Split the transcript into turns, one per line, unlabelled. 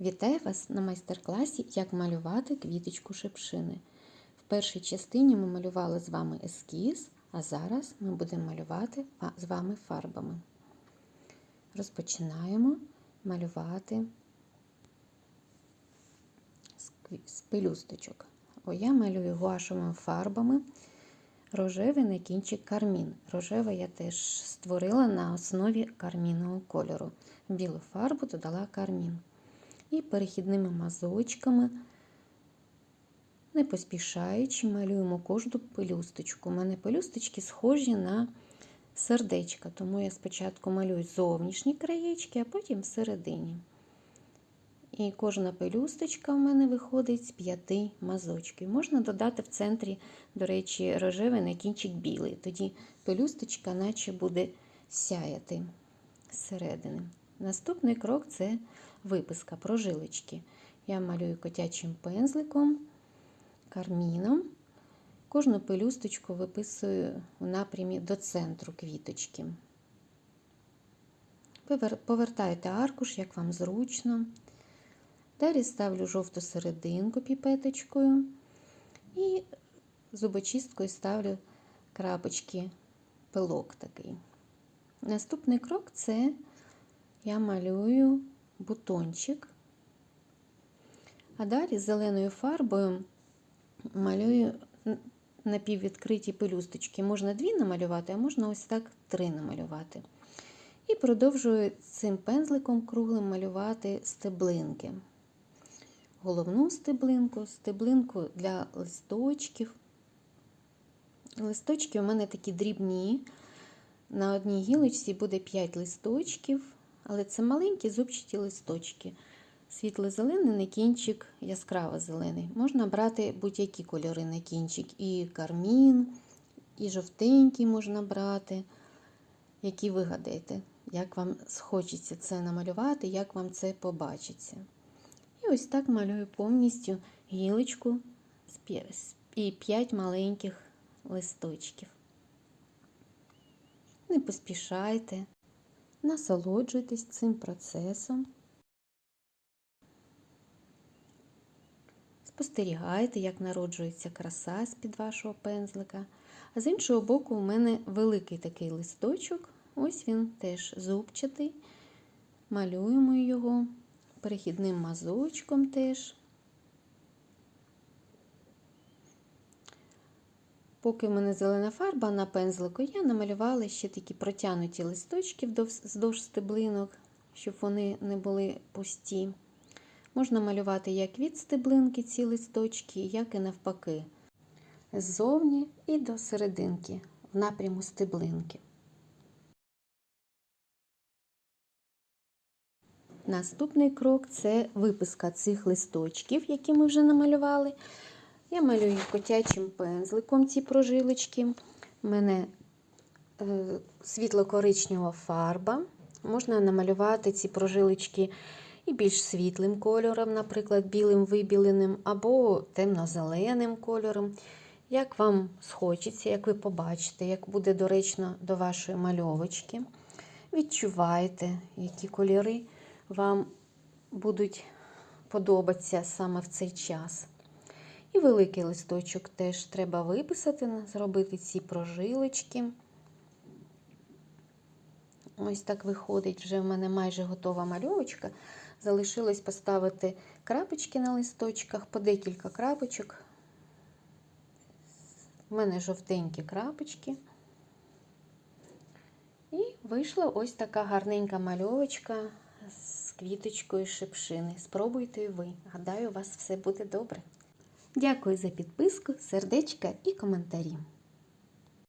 Вітаю вас на майстер-класі Як малювати квіточку шипшини. В першій частині ми малювали з вами ескіз, а зараз ми будемо малювати з вами фарбами. Розпочинаємо малювати з пелюсточок. Я малюю гуашевими фарбами рожевий на кінчик кармін. Рожевий я теж створила на основі кармінного кольору. Білу фарбу додала кармін. І перехідними мазочками, не поспішаючи, малюємо кожну пелюсточку. У мене пелюсточки схожі на сердечка, тому я спочатку малюю зовнішні краєчки, а потім всередині. І кожна пелюсточка в мене виходить з п'яти мазочків. Можна додати в центрі, до речі, рожевий на кінчик білий. Тоді пелюсточка наче буде сяяти зсередини. Наступний крок це виписка прожилочки. Я малюю котячим пензликом, карміном. Кожну пелюсточку виписую в напрямі до центру квіточки. Повертайте аркуш, як вам зручно. Далі ставлю жовту серединку піпеточкою і зубочисткою ставлю крапочки пилок такий. Наступний крок це я малюю бутончик, а далі зеленою фарбою малюю напіввідкриті пелюсточки. Можна дві намалювати, а можна ось так три намалювати. І продовжую цим пензликом круглим малювати стеблинки. Головну стеблинку, стеблинку для листочків. Листочки у мене такі дрібні. На одній гілочці буде 5 листочків, але це маленькі зубчаті листочки. Світло-зелений на кінчик, яскраво зелений. Можна брати будь-які кольори на кінчик. І кармін, і жовтенький можна брати, які вигадаєте, як вам схочеться це намалювати, як вам це побачиться. І ось так малюю повністю гілочку і 5 маленьких листочків. Не поспішайте, насолоджуйтесь цим процесом. Спостерігайте, як народжується краса з-під вашого пензлика. А з іншого боку, у мене великий такий листочок. Ось він теж зубчатий. Малюємо його перехідним мазочком теж. Поки в мене зелена фарба на пензлику, я намалювала ще такі протянуті листочки вздовж стеблинок, щоб вони не були пусті. Можна малювати як від стеблинки ці листочки, як і навпаки. Ззовні і до серединки, в напряму стеблинки. Наступний крок це виписка цих листочків, які ми вже намалювали. Я малюю котячим пензликом ці прожилочки. У мене е, світло-коричнева фарба. Можна намалювати ці прожилочки і більш світлим кольором, наприклад, білим вибіленим, або темно-зеленим кольором. Як вам схочеться, як ви побачите, як буде доречно до вашої мальовочки. Відчувайте, які кольори вам будуть подобатися саме в цей час. І великий листочок теж треба виписати, зробити ці прожилочки. Ось так виходить, вже в мене майже готова мальовочка. Залишилось поставити крапочки на листочках, по декілька крапочок. У мене жовтенькі крапочки. І вийшла ось така гарненька мальовочка з квіточкою шипшини. Спробуйте ви. Гадаю, у вас все буде добре. Дякую за підписку, сердечка і коментарі.